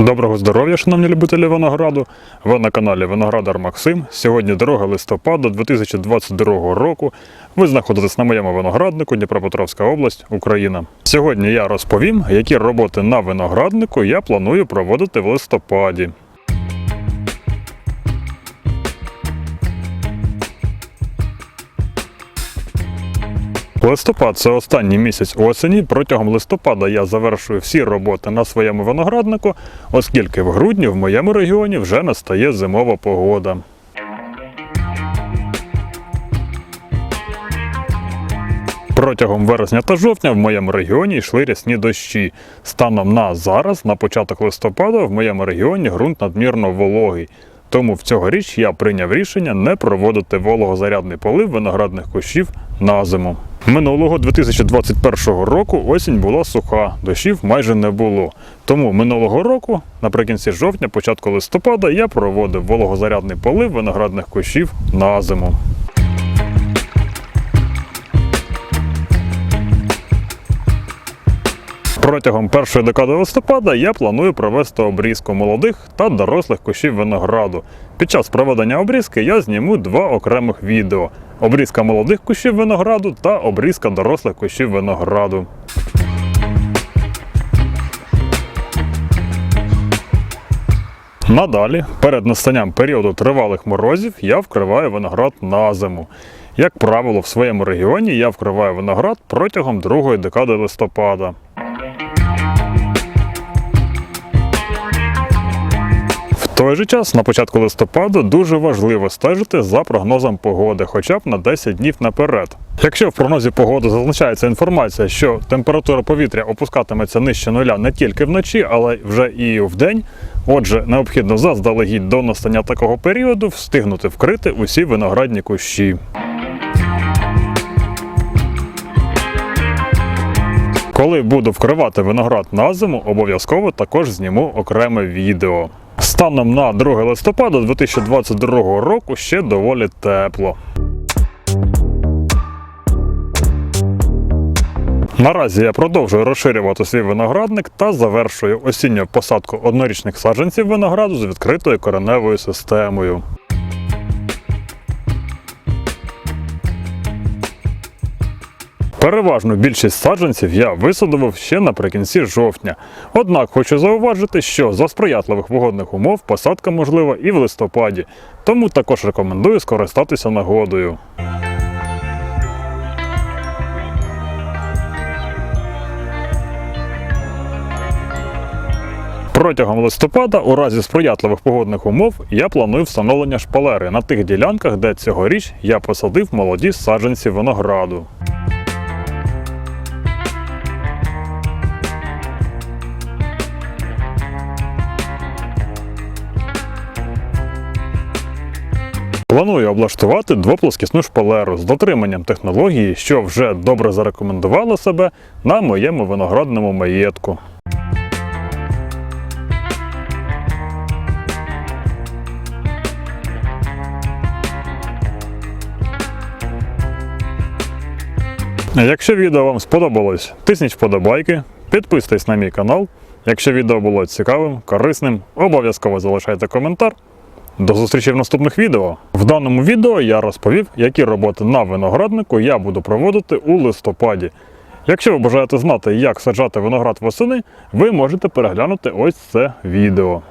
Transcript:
Доброго здоров'я, шановні любителі винограду. Ви на каналі Виноградар Максим. Сьогодні 2 листопада 2022 року. Ви знаходитесь на моєму винограднику Дніпропетровська область, Україна. Сьогодні я розповім, які роботи на винограднику я планую проводити в листопаді. Листопад це останній місяць осені. Протягом листопада я завершую всі роботи на своєму винограднику, оскільки в грудні в моєму регіоні вже настає зимова погода. Протягом вересня та жовтня в моєму регіоні йшли рясні дощі. Станом на зараз, на початок листопада, в моєму регіоні ґрунт надмірно вологий. Тому в цьогоріч я прийняв рішення не проводити вологозарядний полив виноградних кущів на зиму. Минулого 2021 року осінь була суха, дощів майже не було. Тому минулого року, наприкінці жовтня, початку листопада, я проводив вологозарядний полив виноградних кущів на зиму. Протягом першої декади листопада я планую провести обрізку молодих та дорослих кущів винограду. Під час проведення обрізки я зніму два окремих відео: обрізка молодих кущів винограду та обрізка дорослих кущів винограду. Надалі, перед настанням періоду тривалих морозів, я вкриваю виноград на зиму. Як правило, в своєму регіоні я вкриваю виноград протягом другої декади листопада. Той же час, на початку листопада, дуже важливо стежити за прогнозом погоди, хоча б на 10 днів наперед. Якщо в прогнозі погоди зазначається інформація, що температура повітря опускатиметься нижче нуля не тільки вночі, але вже і вдень, отже, необхідно заздалегідь до настання такого періоду встигнути вкрити усі виноградні кущі. Коли буду вкривати виноград на зиму, обов'язково також зніму окреме відео. Станом на 2 листопада 2022 року ще доволі тепло. Наразі я продовжую розширювати свій виноградник та завершую осінню посадку однорічних саджанців винограду з відкритою кореневою системою. Переважну більшість саджанців я висадив ще наприкінці жовтня. Однак хочу зауважити, що за сприятливих погодних умов посадка можлива і в листопаді, тому також рекомендую скористатися нагодою. Протягом листопада, у разі сприятливих погодних умов, я планую встановлення шпалери на тих ділянках, де цьогоріч я посадив молоді саджанці винограду. Планую облаштувати двоплоскісну шпалеру з дотриманням технології, що вже добре зарекомендувала себе на моєму виноградному маєтку. Якщо відео вам сподобалось, тисніть вподобайки, підписуйтесь на мій канал. Якщо відео було цікавим, корисним, обов'язково залишайте коментар. До зустрічі в наступних відео. В даному відео я розповів, які роботи на винограднику я буду проводити у листопаді. Якщо ви бажаєте знати, як саджати виноград восени, ви можете переглянути ось це відео.